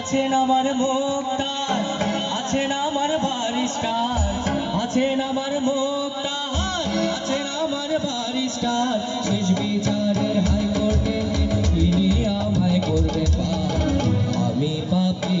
আছেন আমার মুক্তার আছেন আমার বারিস্টার আছেন আমার মুক্তার আছেন ম্যাজিস্ট্রার শেষ বিচারের হাইকোর্টে তিনি আমায় করবে পার। আমি পাপি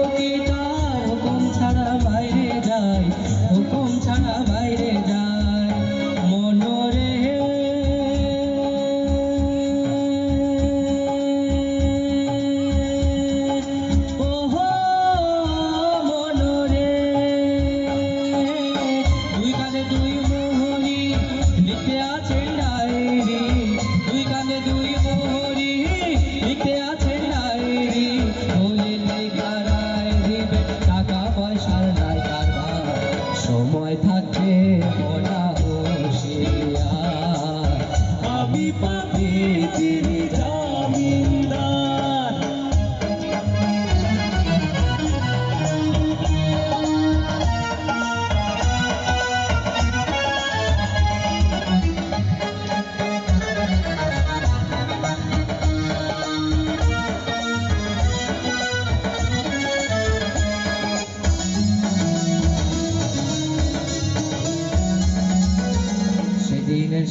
সময় থাকে ওরা আমি পাখি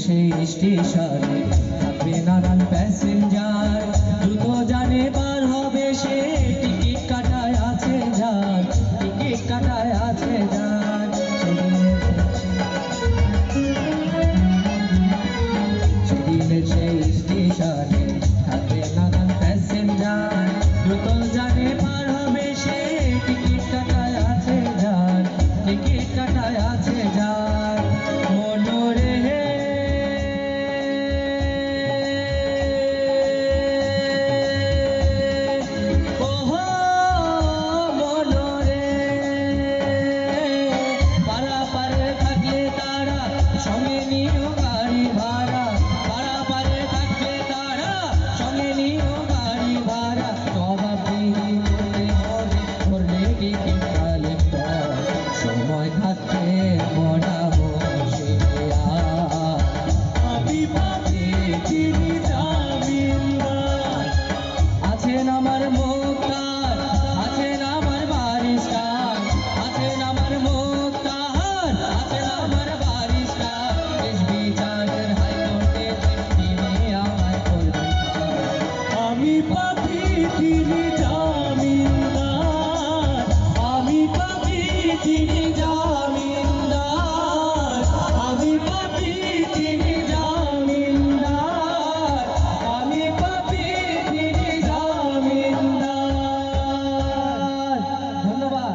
সেই স্টেশনে